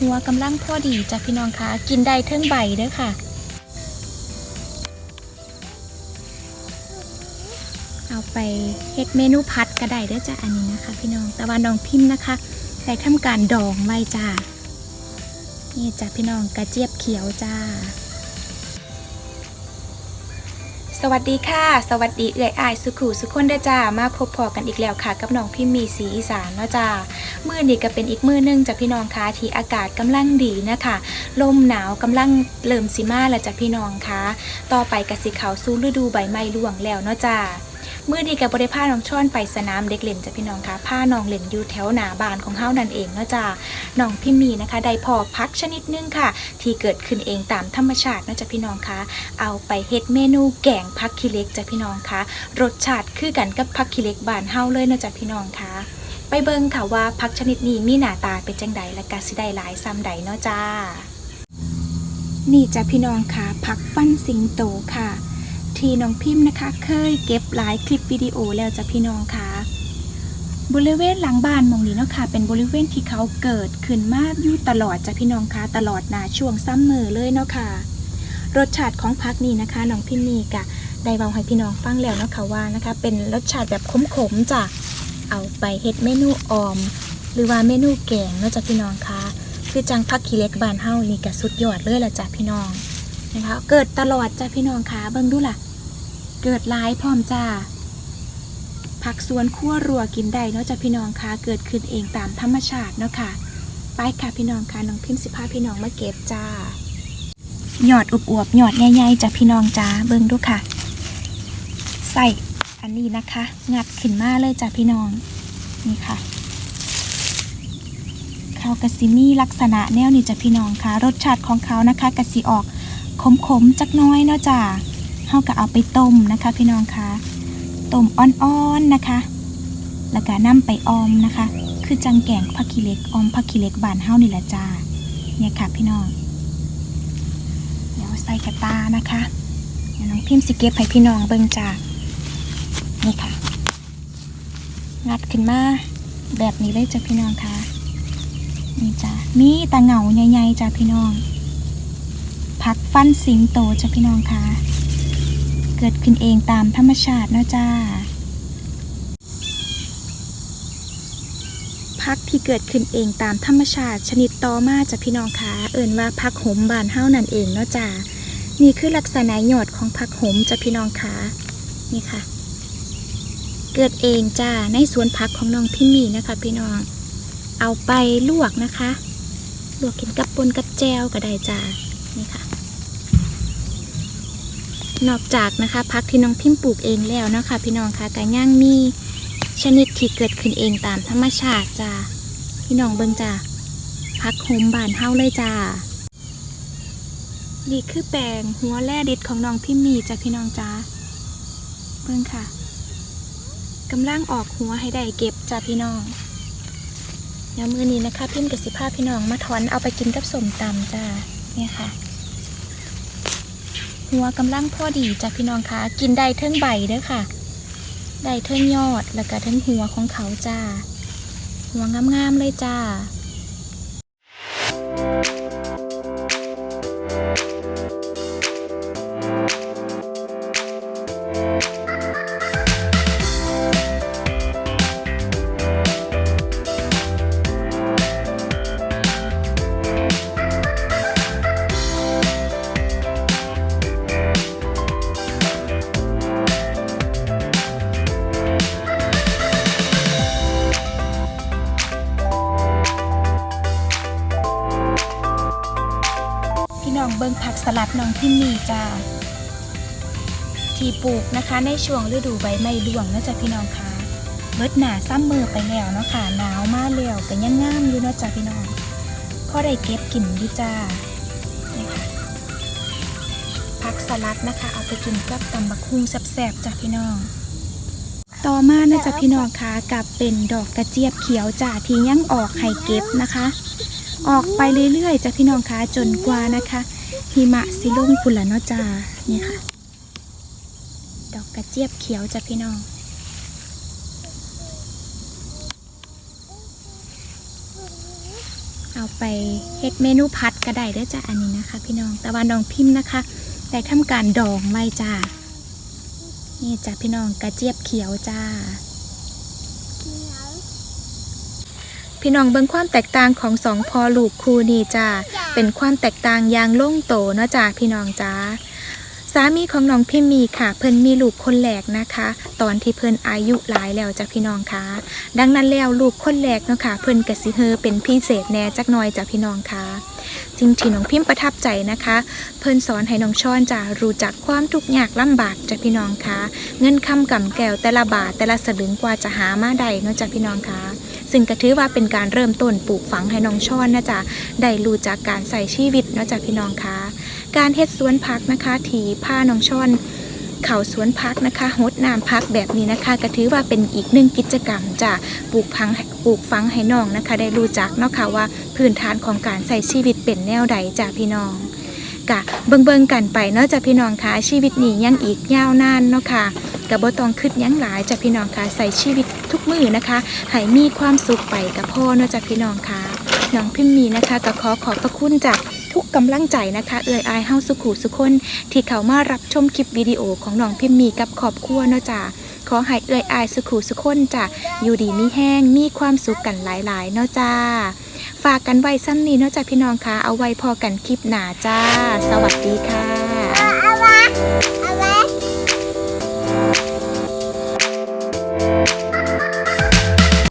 หัวกำลังพอดีจ้ะพี่น้องคะกินได้เทิงใบเด้อค่ะ เอาไปเฮ็ดเมนูพัดก็ได้เด้อจ้ะอันนี้นะคะ พี่น้องแต่ว่าน้องพิมพ์นะคะได้ทำการดองไว้จ้านี่จ้ะพี่น้องกระเจี๊ยบเขียวจ้า สวัสดีค่ะ สวัสดีเอื่อยอายสุขุสุขคนเด้อจ้ามาพบพอกันอีกแล้วค่ะ กับน้องพิมมีสีอีสานเนาะจ้ามือนี้ก็เป็นอีกมือหนึงจากพี่น้องค่ะที่อากาศกำลังดีนะคะลมหนาวกำลังเริ่มสิมาแล้วจากพี่น้องค่ะต่อไปกสิเขาสู้ฤดูใบไม้ร่วงแล้วเนาะจ้า มื่อดีกับบริพาน้องช่อนไปสนามเด็กเล่นจ้ะพี่น้องคะผ้าน้องเล่นอยู่แถวหนาบานของเฮานั่นเองเนาะจ้าน้องพิมมีนะคะ ได้พอพักชนิดหนึงค่ะ ที่เกิดขึ้นเองตามธรรมชาติเนาะจ้ะพี่น้องคะเอาไปเฮ็ดเมนูแกงพักขี้เล็กจ้ะพี่น้องคะรสชาติคือกันกับพักขี้เล็กบานเฮาเลยเนาะจ้ะพี่น้องคะไปเบิ่งค่ะว่าพักชนิดนี้มีหน้าตาเป็นจังใดและก็สิได้หลายซ้ำใดเนาะจ้านี่จ้ะพี่น้องค่ะพักฟันสิงโตค่ะ ที่น้องพิมพ์นะคะ เคยเก็บหลายคลิปวิดีโอแล้วจ้ะพี่น้องค่ะ บริเวณหลังบ้านมองนี้เนาะค่ะ เป็นบริเวณที่เขาเกิดขึ้นมาอยู่ตลอดจ้ะพี่น้องค่ะ ตลอดนาช่วงซัมเมอร์เลยเนาะค่ะ รสชาติของพักนี้นะคะน้องพิมพ์นี่กะได้เบาให้พี่น้องฟังแล้วเนาะค่ะว่านะคะ เป็นรสชาติแบบขมๆจ้ะ เอาไปเฮ็ดเมนูออม หรือว่าเมนูแกงเนาะจ้ะพี่น้องค่ะคือจังพักขี้เล็กบานเฮานี่กะสุดยอดเลยละจ้ะพี่น้องนะคะเกิดตลอดจ้ะพี่น้องคะเบิ่งดูล่ะ เกิดหลายพร้อมจ้าผักสวนขั้วรัวกินได้เนาะจ้ะพี่น้องคะเกิดขึ้นเองตามธรรมชาติเนาะค่ะ ไปค่ะพี่น้องคะน้องพิมพ์สิพาพี่น้องมาเก็บจ้าหยอดอุบอวบๆหยอดใหญ่ๆจ้ะพี่น้องจ้าเบิ่งดูค่ะ ใส่อันนี้นะคะ งัดขึ้นมาเลยจ้ะพี่น้องนี่ค่ะเขากะซิมีลักษณะแนวนี้จ้ะพี่น้องค่ะรสชาติของเขานะคะกะสิออกขมๆจักน้อยเนาะจ้า เฮาก็เอาไปต้มนะคะพี่น้องคะต้มอ่อนๆนะคะ แล้วก็นำไปออมนะคะ คือจังแกงผักขี้เล็กออมผักขี้เล็กบานเฮานี่แหละจ้าเนี่ยค่ะพี่น้องเดี๋ยวใส่กระตานะคะเดี๋ยวน้องพิมพ์สิเก็บให้พี่น้องเบิ่งจ้านี่ค่ะงัดขึ้นมาแบบนี้เลยจ้ะพี่น้องคะนี่จ้ามีตาเหงาใหญ่ๆจ้าพี่น้องพักฟันสิงโตจ้ะพี่น้องคะ เกิดขึ้นเองตามธรรมชาติเนาะจ้าพักที่เกิดขึ้นเองตามธรรมชาติ ชนิดต่อมาจ้ะพี่น้องคะเอิ่นว่าพักหมบานเฮ้านั่นเองเนาะจ้านี่คือลักษณะหยอดของพักหมจ้ะพี่น้องคะนี่ค่ะ เกิดเองจ้าในสวนผักของน้องพิมมี่นะคะ พี่น้อง เอาไปลวกนะคะ ลวกกินกับปนกับแจวก็ได้จ้านี่ค่ะ นอกจากนะคะพักที่น้องพิมพ์ปลูกเองแล้วนะคะพี่น้องคะกะย่างมีชนิดที่เกิดขึ้นเองตามธรรมชาติจ้าพี่น้องเบิ่งจ้าพักโฮมบานเฮาเลยจ้านี่คือแปลงหัวแร่เด็ดของน้องพิมมีจ้าพี่น้องจ้าเบิ่งค่ะกำลังออกหัวให้ได้เก็บจ้าพี่น้องเดี๋ยวมือนี้นะคะพิมกับสิภาพพี่น้องมาถอนเอาไปกินกับสมตำจ้าเนี่ยค่ะ หัวกำลังพอดีจ้ะพี่น้องคะกินได้เทิงใบเด้อค่ะ ได้เทิงยอดแล้วก็เทิงหัวของเขาจ้าหัวงามๆเลยจ้า องเบิ้งผักสลัดน้องที่มีจ้า ที่ปลูกนะคะในช่วงฤดูใบไม้ร่วงนะจ๊ะพี่น้องคะเบิดหนาซ้ำมือไปแล้วเนาะค่ะหนาวมากแล้วก็ยังงามอยู่เนาะจ้ะพี่น้องพอได้เก็บกินอยู่จ้านี่ค่ะผักสลัดนะคะ เอาไปกินกับตำบักหุ่งแซ่บๆจ้ะพี่น้อง ต่อมานะจ๊ะพี่น้องคะกับเป็นดอกกระเจี๊ยบเขียวจ้าที่ยังออกให้เก็บนะคะ ออกไปเรื่อยๆจ้ะพี่น้องคะจนกว่านะคะ หิมะสิลงพุ่นละเนาะจ้านี่ค่ะ ดอกกระเจี๊ยบเขียวจ้ะพี่น้องเอาไปเฮ็ดเมนูพัดก็ได้เด้อจ้าอันนี้นะคะ พี่น้องแต่ว่าน้องพิมพ์นะคะได้ทำการดองไว้จ้านี่จ้าพี่น้องกระเจี๊ยบเขียวจ้า พี่น้องเบิ่งความแตกต่างของสองพอลูกคู่นี่จ้า เป็นความแตกต่างอย่างล่งโตเนาะจ้าพี่น้องจ้าสามีของน้องพิมมีค่ะ เพิ่นมีลูกคนแรกนะคะ ตอนที่เพิ่นอายุหลายแล้วจ้ะพี่น้องคะดังนั้นแล้วลูกคนแรกเนาะค่ะ เพิ่นกะสิเฮอเป็นพิเศษแน่จักหน่อยจ้ะพี่น้องคะสิ่งที่น้องพิมประทับใจนะคะ เพิ่นสอนให้น้องช้อนจ้ารู้จักความทุกข์ยากลำบากจ้ะพี่น้องคะเงินคำกำแก้วแต่ละบาทแต่ละสลึงกว่าจะหามาได้เนาะจ้ะพี่น้องคะ ซึ่งก็ถือว่าเป็นการเริ่มต้นปลูกฝังให้น้องช้อนนะจ๊ะได้รู้จากการใส่ชีวิตนะจากพี่น้องคะการเฮ็ดสวนพักนะคะถีผ้าน้องช่อนเข่าสวนพักนะคะหดน้ำพักแบบนี้นะคะก็ถือว่าเป็นอีกหนึ่งกิจกรรมจะปลูกพังปลูกฟังให้น้องนะคะ ได้รู้จักเนาะค่ะว่าพื้นฐานของการใส่ชีวิตเป็นแนวใดจ้ะพี่น้องกะเบิงเบิงกันไปเนาะจ้ะพี่น้องคะชีวิตนี้ยังอีกยาวนานเนาะค่ะกะบ่ต้องคิดยังหลายจ้ะพี่น้องคะใส่ชีวิต ทุกมือนะคะให้มีความสุขไปกับพ่อเนาะจ้ะพี่น้องคะน้องพิมมีนะคะก็ขอขอบพระคุณจากทุกกำลังใจนะคะ เอ่ยอายเฮาสุขุสุคนที่เขามารับชมคลิปวิดีโอของน้องพิมมีกับขอบครัวเนาะจ้ะขอให้เอ่ยอายสุขุสุคนจ้ะอยู่ดีมีแห้งมีความสุขกันหลายๆเนาะจ้าฝากกันไว้ซ้ำนี้เนาะจ้ะพี่น้องคะเอาไว้พอกันคลิปหนาจ้า สวัสดีค่ะ